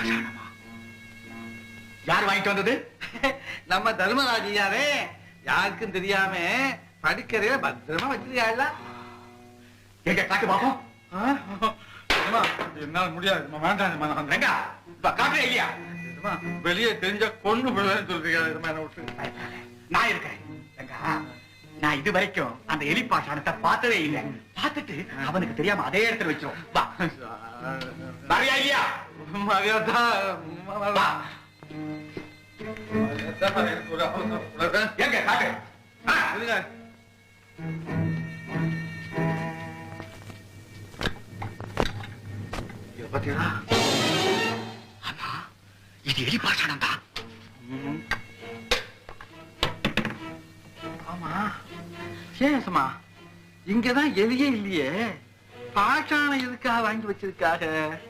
பாஷாணமா யார் வாங்கிட்டு வந்தது? நம்ம தர்மராஜ் ஐயாவே. யாருக்கும் தெரியாம படிக்கறையில பத்திரமா வச்சிருக்காள் எங்க காட்டு பாப்போம் என்னால முடியாது. வேண்டாம் இல்லையா? வெளியே தெரிஞ்ச கொண்டு போடுவேன்னு சொல்றீங்க. நான் இருக்கேன் நான் இது வரைக்கும் அந்த எலி பாஷாணத்தை பார்த்ததே இல்லை. பார்த்துட்டு அவனுக்கு தெரியாம அதே இடத்துல வச்சிரும். வா. வரியா இல்லையா மரியாதா வா எங்க காட்டு. ஆ, இத பாத்தீங்களா இது எலி பாஷாணம் தான் ஆமா. சேசமா இங்கதான் எலியே இல்லையே. பாஷாணம் எதுக்காக வாங்கி வச்சிருக்காக?